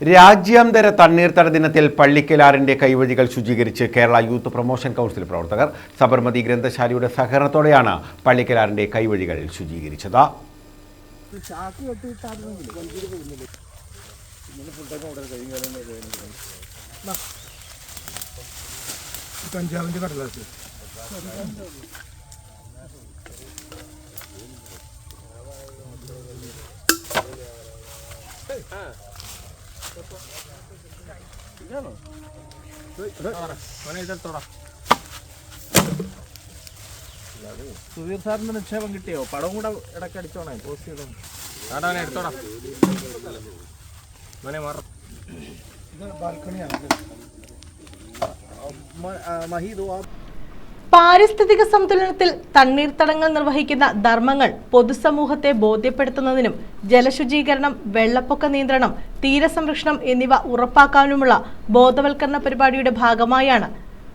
രാജ്യാന്തര തണ്ണീർത്തട ദിനത്തിൽ പള്ളിക്കലാറിന്റെ കൈവഴികൾ ശുചീകരിച്ച് കേരള യൂത്ത് പ്രൊമോഷൻ കൗൺസിൽ പ്രവർത്തകർ സബർമതി ഗ്രന്ഥശാലയുടെ സഹകരണത്തോടെയാണ് പള്ളിക്കലാറിന്റെ കൈവഴികൾ ശുചീകരിച്ചത്. കടലാസ് സുധീർ സാറിന് നിക്ഷേപം കിട്ടിയോ? പടം കൂടെ ഇടയ്ക്ക് അടിച്ചോണേ പോസ്റ്റ് ചെയ്തോ എടുത്തോടാ. മോനെ മാറ. ബാൽക്കണിയാണ്. മഹീദ് പാരിസ്ഥിതിക സന്തുലനത്തിൽ തണ്ണീർത്തടങ്ങൾ നിർവഹിക്കുന്ന ധർമ്മങ്ങൾ പൊതുസമൂഹത്തെ ബോധ്യപ്പെടുത്തുന്നതിനും ജലശുചീകരണം വെള്ളപ്പൊക്ക നിയന്ത്രണം തീരസംരക്ഷണം എന്നിവ ഉറപ്പാക്കാനുമുള്ള ബോധവൽക്കരണ പരിപാടിയുടെ ഭാഗമായാണ്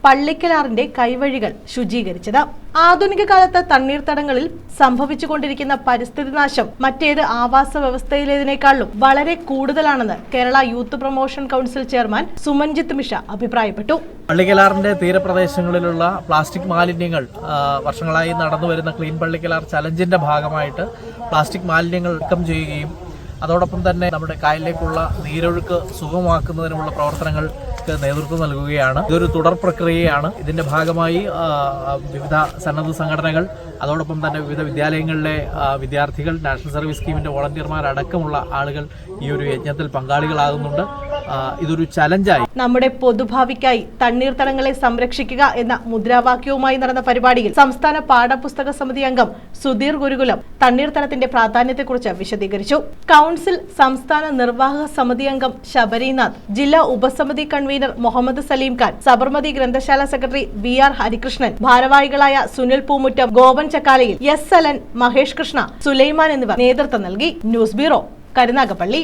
പള്ളിക്കലാറിന്റെ കൈവഴികൾ ശുചീകരിച്ചത്. ആധുനിക കാലത്ത് തണ്ണീർത്തടങ്ങളിൽ സംഭവിച്ചുകൊണ്ടിരിക്കുന്ന പരിസ്ഥിതി നാശം മറ്റേത് ആവാസ വ്യവസ്ഥയിലേതിനേക്കാളും വളരെ കൂടുതലാണെന്ന് Kerala youth promotion council chairman Sumanjith Misha അഭിപ്രായപ്പെട്ടു. പള്ളിക്കലാറിന്റെ തീരപ്രദേശങ്ങളിലുള്ള പ്ലാസ്റ്റിക് മാലിന്യങ്ങൾ വർഷങ്ങളായി നടന്നു വരുന്ന ക്ലീൻ പള്ളിക്കലാർ ചലഞ്ചിന്റെ ഭാഗമായിട്ട് പ്ലാസ്റ്റിക് മാലിന്യങ്ങൾ നീക്കം ചെയ്യുകയും അതോടൊപ്പം തന്നെ നമ്മുടെ കായലിലേക്കുള്ള നീരൊഴുക്ക് സുഗമമാക്കുന്നതിനുമുള്ള പ്രവർത്തനങ്ങൾക്ക് നേതൃത്വം നൽകുകയാണ്. ഇതൊരു തുടർ പ്രക്രിയയാണ്. ഇതിന്റെ ഭാഗമായി വിവിധ സന്നദ്ധ സംഘടനകൾ അതോടൊപ്പം തന്നെ വിവിധ വിദ്യാലയങ്ങളിലെ വിദ്യാർത്ഥികൾ നാഷണൽ സർവീസ് സ്കീമിന്റെ വോളണ്ടിയർമാർ അടക്കമുള്ള ആളുകൾ ഈ ഒരു യജ്ഞത്തിൽ പങ്കാളികളാകുന്നുണ്ട്. ഇതൊരു ചലഞ്ചായി. നമ്മുടെ പൊതുഭാവിക്കായി തണ്ണീർത്തടങ്ങളെ സംരക്ഷിക്കുക എന്ന മുദ്രാവാക്യവുമായി നടന്ന പരിപാടിയിൽ സംസ്ഥാന പാഠപുസ്തക സമിതി അംഗം സുധീർ ഗുരുകുലം തണ്ണീർത്തടത്തിന്റെ പ്രാധാന്യത്തെക്കുറിച്ച് വിശദീകരിച്ചു. കൗൺസിൽ സംസ്ഥാന നിർവാഹക സമിതി അംഗം ശബരിനാഥ് ജില്ലാ ഉപസമിതി കൺവീനർ മുഹമ്മദ് സലീം ഖാൻ സബർമതി ഗ്രന്ഥശാല സെക്രട്ടറി ബി ആർ ഹരികൃഷ്ണൻ ഭാരവാഹികളായ സുനിൽ പൂമുറ്റം ഗോപൻ ചക്കാലയിൽ എസ് അലൻ മഹേഷ് കൃഷ്ണ സുലൈമാൻ എന്നിവർ നേതൃത്വം നൽകി. News bureau Karunagappally.